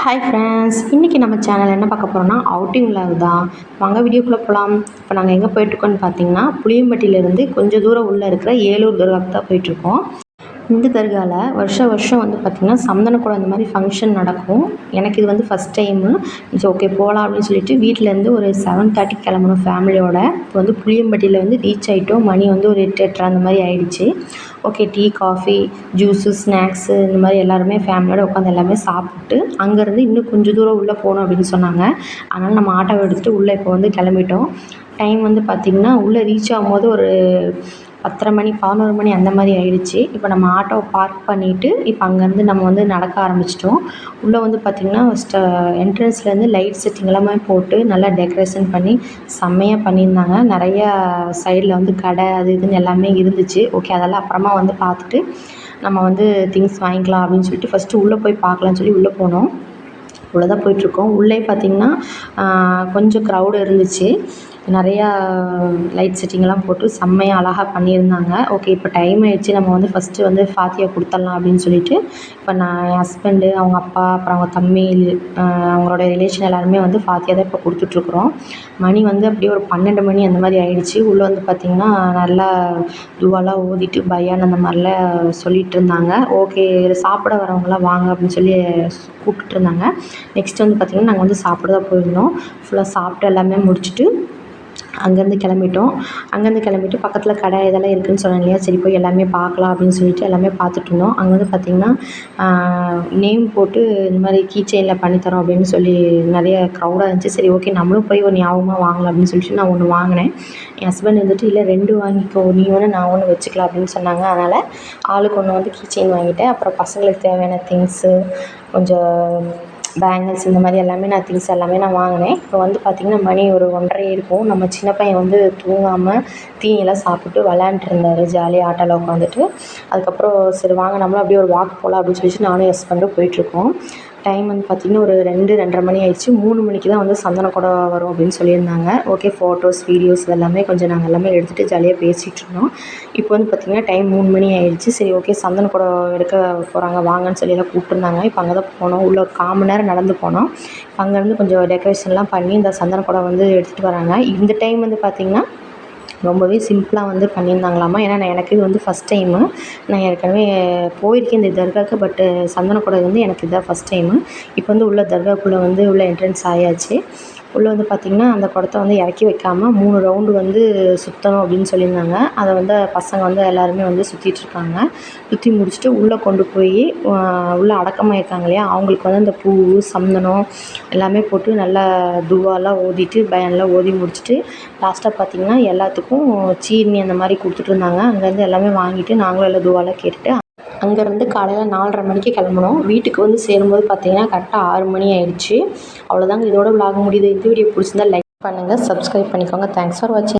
Hi friends இன்றைக்கி நம்ம channel என்ன பார்க்க போகிறோம்னா அவுட்டிங் விலாக் தான். வாங்க வீடியோக்குள்ளே போகலாம் இப்போ நாங்கள் எங்கே போயிட்டுருக்கோன்னு பார்த்தீங்கன்னா புளியம்பட்டியிலேருந்து கொஞ்சம் தூரம் உள்ளே இருக்கிற ஏலூர் தர்காவுக்கு தான் போயிட்டுருக்கோம் இந்து தர்காவில் வருஷம் வருஷம் வந்து பார்த்திங்கன்னா சந்தனக்குடம் இந்த மாதிரி ஃபங்க்ஷன் நடக்கும். எனக்கு இது வந்து ஃபஸ்ட் டைமு சரி ஓகே போகலாம் அப்படின்னு சொல்லிட்டு வீட்டிலேருந்து ஒரு செவன் தேர்ட்டிக்கு கிளம்பணும் ஃபேமிலியோட இப்போ வந்து புளியம்பட்டியில் வந்து ரீச் ஆகிட்டோம் மணி வந்து ஒரு எட்டு எட்டரை அந்த மாதிரி ஆயிடுச்சு. Okay tea coffee juice snacks இந்த மாதிரி எல்லாருமே ஃபேமிலியோட உட்காந்து எல்லாமே சாப்பிட்டு அங்கேருந்து இன்னும் கொஞ்சம் தூரம் உள்ளே போகணும் அப்படின்னு சொன்னாங்க. அதனால் நம்ம ஆட்டோவை எடுத்துகிட்டு உள்ளே இப்போ வந்து கிளம்பிட்டோம். டைம் வந்து பார்த்திங்கன்னா உள்ளே ரீச் ஆகும்போது ஒரு பத்தரை மணி பதினோரு மணி அந்த மாதிரி ஆயிடுச்சு. இப்போ நம்ம ஆட்டோவை பார்க் பண்ணிவிட்டு இப்போ அங்கேருந்து நம்ம வந்து நடக்க ஆரம்பிச்சிட்டோம். உள்ளே வந்து பார்த்திங்கன்னா ஃபஸ்ட்டு என்ட்ரன்ஸ்லேருந்து லைட் செட்டிங் எல்லாமே போட்டு நல்லா டெக்கரேஷன் பண்ணி செம்மையாக பண்ணியிருந்தாங்க. நிறையா சைடில் வந்து கடை அது இதுன்னு எல்லாமே இருந்துச்சு. ஓகே அதெல்லாம் அப்புறமா வந்து பார்த்துட்டு நம்ம வந்து திங்ஸ் வாங்கிக்கலாம் அப்படின்னு சொல்லிட்டு ஃபஸ்ட்டு உள்ளே போய் பார்க்கலான்னு சொல்லி உள்ளே போனோம். உள்ளே தான் போயிட்டுருக்கோம் உள்ளே பார்த்திங்கன்னா கொஞ்சம் க்ரௌடு இருந்துச்சு. நிறையா லைட் செட்டிங்லாம் போட்டு செம்மையாக அழகாக பண்ணியிருந்தாங்க. ஓகே இப்போ டைம் ஆயிடுச்சு. நம்ம வந்து ஃபஸ்ட்டு வந்து ஃபாத்தியா கொடுத்துட்லாம் அப்படின்னு சொல்லிட்டு இப்போ நான் என் ஹஸ்பண்டு அவங்க அப்பா அப்புறம் அவங்க தம்பி அவங்களோட ரிலேஷன் எல்லாருமே வந்து ஃபாத்தியா தான் இப்போ கொடுத்துட்ருக்குறோம். மணி வந்து அப்படியே ஒரு பன்னெண்டு மணி அந்த மாதிரி ஆயிடுச்சு. உள்ளே வந்து பார்த்திங்கன்னா நல்லா துவாலாம் ஓதிட்டு பயான் அந்த மாதிரிலாம் சொல்லிகிட்டு இருந்தாங்க ஓகே சாப்பிட வரவங்களாம் வாங்க அப்படின்னு சொல்லி கூப்பிட்டுருந்தாங்க நெக்ஸ்ட் வந்து பார்த்திங்கன்னா நாங்கள் வந்து சாப்பிட தான் போயிருந்தோம் ஃபுல்லாக சாப்பிட்டு எல்லாமே முடிச்சுட்டு அங்கேருந்து கிளம்பிட்டோம். அங்கேருந்து கிளம்பிட்டு பக்கத்தில் கடை இதெல்லாம் இருக்குதுன்னு சொன்னேன் இல்லையா? சரி போய் எல்லாமே பார்க்கலாம் அப்படின்னு சொல்லிட்டு எல்லாமே பார்த்துட்டு இருந்தோம். அங்கே வந்து பார்த்திங்கன்னா நேம் போட்டு இந்த மாதிரி கீ செயினில் பண்ணித்தரோம் அப்படின்னு சொல்லி நிறைய க்ரௌடாக இருந்துச்சு. சரி ஓகே நம்மளும் போய் ஒரு ஞாபகமாக வாங்கலாம் அப்படின்னு சொல்லிட்டு நான் ஒன்று வாங்கினேன். என் ஹஸ்பண்ட் வந்துட்டு இல்லை ரெண்டு வாங்கிக்கோ நீ ஒன்று நான் ஒன்று வச்சுக்கலாம் அப்படின்னு சொன்னாங்க. அதனால் ஆளுக்கு ஒன்று வந்து கீ செயின் வாங்கிட்டேன். அப்புறம் பசங்களுக்கு தேவையான திங்ஸு கொஞ்சம் பேங்கிள்ஸ் இந்த மாதிரி எல்லாமே நான் திங்ஸ் எல்லாமே நான் வாங்கினேன். இப்போ வந்து பார்த்திங்கன்னா மணி ஒரு ஒன்றரை இருக்கும். நம்ம சின்ன பையன் வந்து தூங்காமல் தீனியெல்லாம் சாப்பிட்டு விளையாண்ட்ருந்தாரு. ஜாலியாக ஆட்டோவில் உட்காந்துட்டு. அதுக்கப்புறம் சரி வாங்க நம்மளும் அப்படியே ஒரு வாக் போகலாம் அப்படின்னு சொல்லிட்டு நானும் எஸ் பண்ணிட்டு போயிட்டுருக்கோம். டைம் வந்து பார்த்திங்கன்னா ஒரு ரெண்டு ரெண்டரை மணி ஆயிடுச்சு. மூணு மணிக்கு தான் வந்து சந்தன கூட வரும் அப்படின்னு சொல்லியிருந்தாங்க. ஓகே ஃபோட்டோஸ் வீடியோஸ் எல்லாமே கொஞ்சம் நாங்கள் எல்லாமே எடுத்துகிட்டு ஜாலியாக பேசிகிட்டு இருந்தோம். இப்போ வந்து பார்த்திங்கன்னா டைம் மூணு மணி ஆயிடுச்சு. சரி ஓகே சந்தன கூட எடுக்க போகிறாங்க வாங்கன்னு சொல்லி எல்லாம் கூப்பிட்டுருந்தாங்க. இப்போ அங்கே தான் போனோம். உள்ள ஒரு கால் மணி நேரம் நடந்து போனோம். அங்கேருந்து கொஞ்சம் டெக்கரேஷன்லாம் பண்ணி இந்த சந்தன கூட வந்து எடுத்துகிட்டு வராங்க. இந்த டைம் வந்து பார்த்திங்கன்னா ரொம்பவே சிம்பிளாக வந்து பண்ணியிருந்தாங்களாமா? ஏன்னா நான் எனக்கு இது வந்து ஃபஸ்ட் டைமு நான் ஏற்கனவே போயிருக்கேன் இந்த தர்காவுக்கு பட்டு சந்தனக்கூடை வந்து எனக்கு இதுதான் ஃபஸ்ட் டைமு இப்போ வந்து உள்ள தர்காக்குள்ளே வந்து உள்ள என்ட்ரன்ஸ் ஆயாச்சு. உள்ளே வந்து பார்த்திங்கன்னா அந்த குடத்த வந்து இறக்கி வைக்காமல் மூணு ரவுண்டு வந்து சுற்றணும் அப்படின்னு சொல்லியிருந்தாங்க. அதை வந்து பசங்க வந்து எல்லாருமே வந்து சுற்றிட்டுருக்காங்க சுற்றி முடிச்சுட்டு உள்ளே கொண்டு போய் உள்ளே அடக்கமாயிருக்காங்க இல்லையா? அவங்களுக்கு வந்து அந்த பூ சந்தனம் எல்லாமே போட்டு நல்லா துவாலாம் ஓதிட்டு பயன்லாம் ஓதி முடிச்சுட்டு லாஸ்ட்டாக பார்த்திங்கன்னா எல்லாத்துக்கும் சீர்னி அந்த மாதிரி கொடுத்துட்ருந்தாங்க அங்கேருந்து எல்லாமே வாங்கிட்டு நாங்களும் எல்லாம் துவாலாம் கேட்டுட்டு அங்கேருந்து காலையில் நாலரை மணிக்கு கிளம்புனோம். வீட்டுக்கு வந்து சேரும்போது பார்த்தீங்கன்னா கரெக்டாக ஆறு மணி ஆயிடுச்சு. அவ்வளோதாங்க இதோட விலாக முடியுது. இந்த வீடியோ பிடிச்சிருந்தா லைக் பண்ணுங்கள் சப்ஸ்கிரைப் பண்ணிக்கோங்க. தேங்க்ஸ் ஃபார் வாட்சிங்